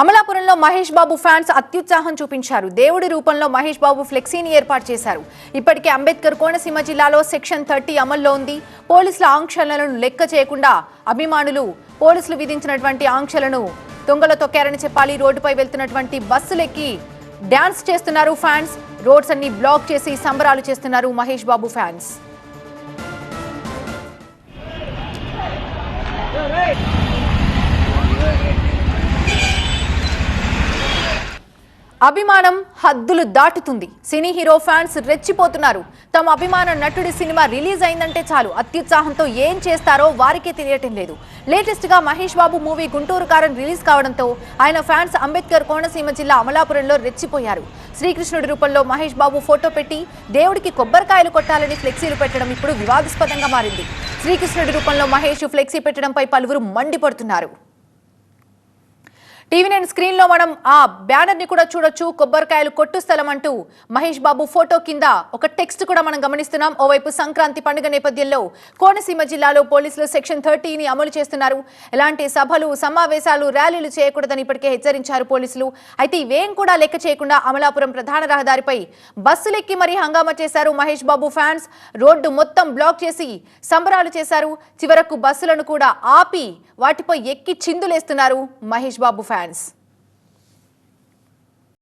అమలాపురంలో మహేష్ బాబు ఫ్యాన్స్ అత్యుత్సాహం చూపించారు. దేవుడి రూపంలో మహేష్ బాబు ఫ్లెక్సీని ఏర్పాటు చేశారు. ఇప్పటికే అంబేద్కర్ కోనసీమ జిల్లాలో సెక్షన్ థర్టీ అమల్లో ఉంది. పోలీసుల ఆంక్షలను లెక్క చేయకుండా అభిమానులు పోలీసులు విధించినటువంటి ఆంక్షలను దొంగల తొక్కారని చెప్పాలి. రోడ్డుపై వెళ్తున్నటువంటి బస్సులెక్కి డ్యాన్స్ చేస్తున్నారు ఫ్యాన్స్. రోడ్స్ అన్ని బ్లాక్ చేసి సంబరాలు చేస్తున్నారు మహేష్ బాబు ఫ్యాన్స్. అభిమానం హద్దులు దాటుతుంది. Cine hero fans రెచ్చిపోతున్నారు. తమ అభిమాన నటుడి సినిమా రిలీజ్ అయిందంటే చాలు. అత్యుత్సాహంతో ఏం చేస్తారో వారికే తెలియటం లేదు. లేటెస్ట్గా మహేష్ బాబు మూవీ గుంటూరు కారం రిలీజ్ కావడంతో ఆయన ఫ్యాన్స్ అంబేద్కర్ కోనసీమ జిల్లా అమలాపురంలో రెచ్చిపోయారు. శ్రీకృష్ణుడి రూపంలో మహేష్ బాబు ఫోటో పెట్టి దేవుడికి కొబ్బరికాయలు కొట్టాలని ఫ్లెక్సీలు పెట్టడం ఇప్పుడు వివాదాస్పదంగా మారింది. శ్రీకృష్ణుడి రూపంలో మహేష్ ఫ్లెక్సీ పెట్టడంపై పలువురు మండిపడుతున్నారు. టీవీ నైన్ స్క్రీన్లో మనం ఆ బ్యానర్ని కూడా చూడొచ్చు. కొబ్బరికాయలు కొట్టు స్థలం అంటూ మహేష్ బాబు ఫోటో కింద ఒక టెక్స్ట్ కూడా మనం గమనిస్తున్నాం. ఓవైపు సంక్రాంతి పండుగ నేపథ్యంలో కోనసీమ జిల్లాలో పోలీసులు సెక్షన్ థర్టీని అమలు చేస్తున్నారు. ఎలాంటి సభలు సమావేశాలు ర్యాలీలు చేయకూడదని ఇప్పటికే హెచ్చరించారు పోలీసులు. అయితే ఇవేం కూడా లెక్క చేయకుండా అమలాపురం ప్రధాన రహదారిపై బస్సులెక్కి మరీ హంగామా చేశారు మహేష్ బాబు ఫ్యాన్స్. రోడ్డు మొత్తం బ్లాక్ చేసి సంబరాలు చేశారు. చివరకు బస్సులను కూడా ఆపి వాటిపై ఎక్కి చిందులేస్తున్నారు మహేష్ బాబు ఫ్యాన్స్. plans.